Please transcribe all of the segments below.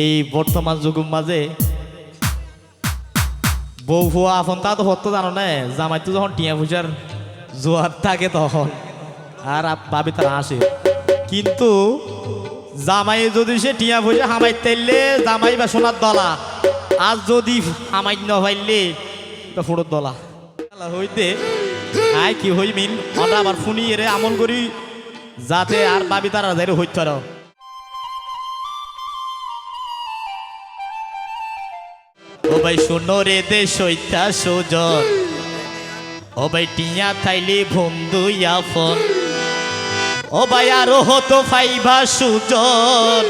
এই বর্তমান যুগের মাঝে বউ ফুয়া আপন তা তো হতো জানো না, জামাই তো যখন টিয়া পয়সার জোয়ার থাকে তখন, আর ভাবি তারা আসে। কিন্তু জামাই যদি সে টিয়া পয়সা হামাই তাইলে জামাই বা সোনার দলা। আজ যদি হামাই ন পাইলে তো ফুটোর দলা। হইতে, আয় কি হইমিন আমরা আবার ফুনি এরে আমল করি, যাতে আর ভাবি তারা যাই হইতে ও ভাই রে দে সৈতা সুজন ও ভাই টিয়া থাইলি বন্ধু ইয়াফন ও ভাই আরও হতো ফাইভা সুজন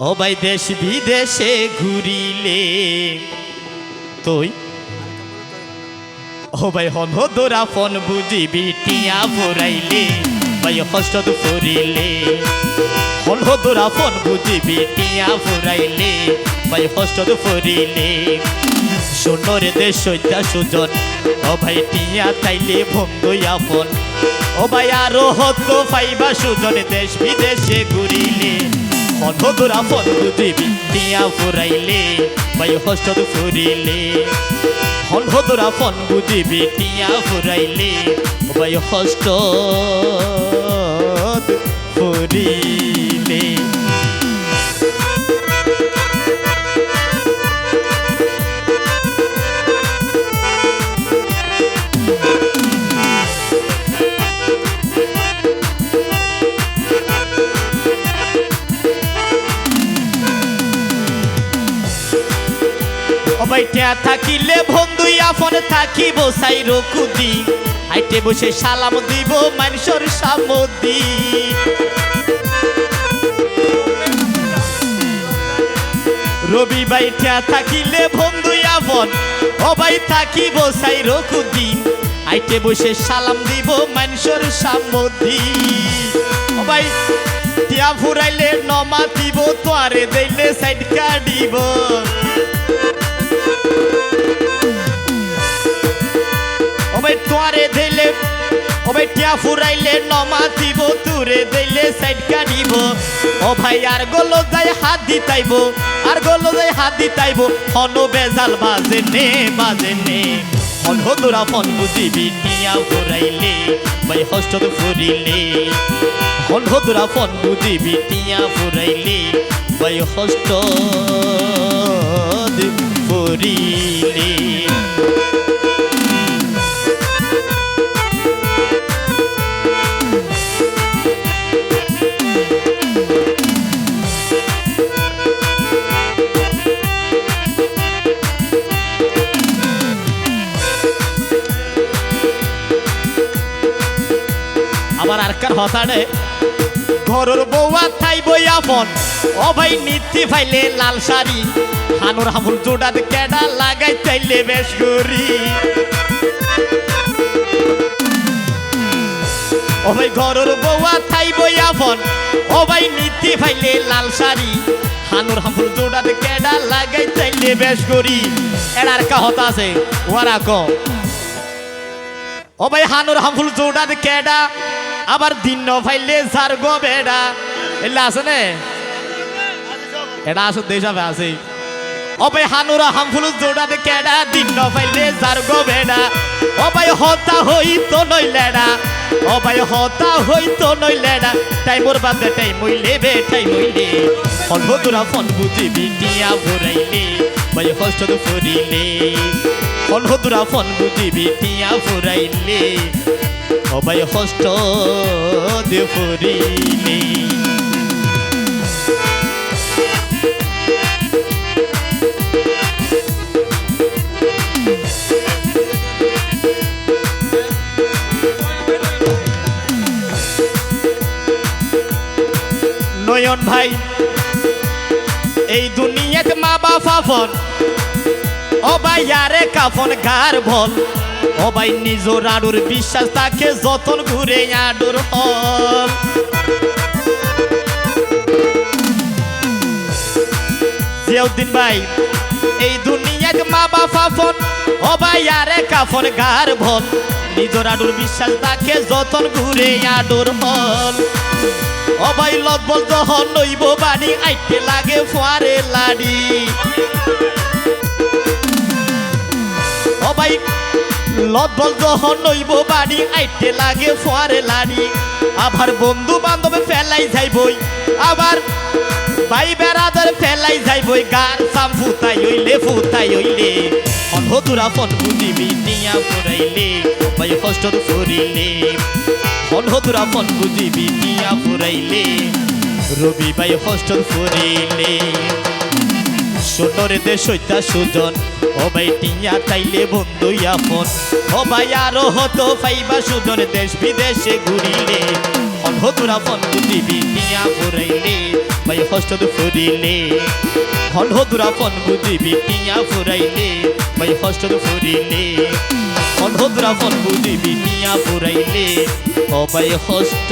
ও ভাই দেশ বিদেশে ঘুরিলে। তুই? ও ভাই হন দোরা ফোন বুঝিবি টিয়া ফুরাইলে ভাই হস্ত ফুরিলে হন দোরা ফোন বুঝিবি টিয়া ফুরাইলে ভাই হস্ত ফুরিলে। সোনরে দে সৈতা সুজন, ও ভাই টিয়া তাইলে বন্ধু আপন। ও ভাই আরও হতো ফাইবা সুজন, দেশ বিদেশে ঘুরিলে। হন দোরা ফোন বুঝিবি টিয়া ফুরাইলে, ভাই হস্ত ফুরিলে। হন হদরা ফন বুঝিবি টিয়া ফুরাইলে ভাই হস্ত ফুরিলে। অবাইটা থাকিলে বন্ধু, আপন থাকিব সাই রকুদি আইটে বসে সালাম দিব মানুষের সামদি রবি বাইটা থাকিলে বন্ধু, আপন অবাই থাকিব সাই রকুদি আইটে বসে সালাম দিব মানুষের সামদি অবাই টিয়া ফুরাইলে নমা দিব, তোয়ারে দেইলে সাইড কাটিব। তোয়ারে দিলে ওবে টিয়া ফুরাইলে নমা দিব তুরে দিলে সাইড কাটিব ও ভাই, আর গলো যাই হাত দিতাইব, আর গলো যাই হাত দিতাইব। হনো বেজাল, বাজে নে বাজে নে। হন হদুরা ফন বুঝিবি, টিয়া ফুরাইলে, ভাই হস্ত ফুরিলে। হন হদুরা ফন বুঝিবি, টিয়া ফুরাইলে, ভাই হস্ত ফুরিলে। আবার আর কার হতাড়ে ঘরের বৌয়া থাই বইয়া ফোন ও ভাই নীতি ফাইলে লাল শাড়ি। হানুর হামুর জোড়াত কেডা লাগাই চাইলে বেশ করি ও ভাই ঘরের বৌয়া থাই বইয়া ফোন ও ভাই নীতি ফাইলে লাল শাড়ি। হানুর হামুর জোড়াত কেডা লাগাই চাইলে বেশ করি এর কা হতা আছে? ওরা কম ও ভাই হানুর হামফুল জোড়াত কেডা আবার দিন ফাইলে সার গো বেডা। এলা আছে নে? এটা আছে দেশাবে আছে। ও ভাই হানুর হামফুল জোড়াত কেডা, দিন ফাইলে সার গো বেডা। ভাই হতা হই তো নইলেডা ভাই হতা হই তো নইলেডা টাই মোর বাদে টাই মইলে বে টাই মইলে। ফোন বন্ধুরা, ফোন বুঝিবি টিয়া ফুরাইলে ভাই হস্ত ফুরিলে ফোন বন্ধুরা, ফোন বুঝিবি টিয়া ফুরাইলে ভাই হস্ত দে নয়ন ভাই, এই দুনিয়াতে মা বাবা ফোন ও ভাই আরে কাফন গার ভল ভাই নিজর আডুর বিশ্বাস তাকে যতন ঘুরে আডুর হল জিয়াউদ্দিন ভাই, এই দুনিয়াতে মা বাবা ফোন ভাই আরে কাফন গার ভল। নিজর আডুর বিশ্বাস তাকে যতন ঘুরে আডুর হল অবাই লদবল যখন নইব বাড়ি আইতে লাগে ফুয়ারে লাড়ি। অবাই লদবল যখন নইব বাড়ি আইতে লাগে ফুয়ারে লাড়ি। আবার বন্ধু বান্ধবে ফেলাই যাইবই, আবার ভাই বেড়াদের ফেলাই যাইবই গার সাম ফুতাই হইলে ফুতাই হইলে। অনহতুরা ফন বুঝিবি, নিয়া ফুরাইলে ভাই কষ্টর ফুরিলে। অনহতুরা ফন বুঝিবি, নিয়া ফুরাইলে, রবি ভাই কষ্টর ফুরিলে। সোনরে দে সৈতা সুজন। ও ভাই টিয়া তাইলে বন্ধু আপন ও ভাই আরও হতো ফাইবা সুজন দেশ বিদেশে ঘুরিলে। অনহতুরা ফন বুঝিবি টিয়া ফুরাইলে, ভাই কষ্টর ফুরিলে। অনহতুরা ফন বুঝিবি টিয়া ফুরাইলে, ভাই কষ্টর ফুরিলে। অনহতুরা ফন বুঝিবি টিয়া ফুরাইলে, ও ভাই কষ্ট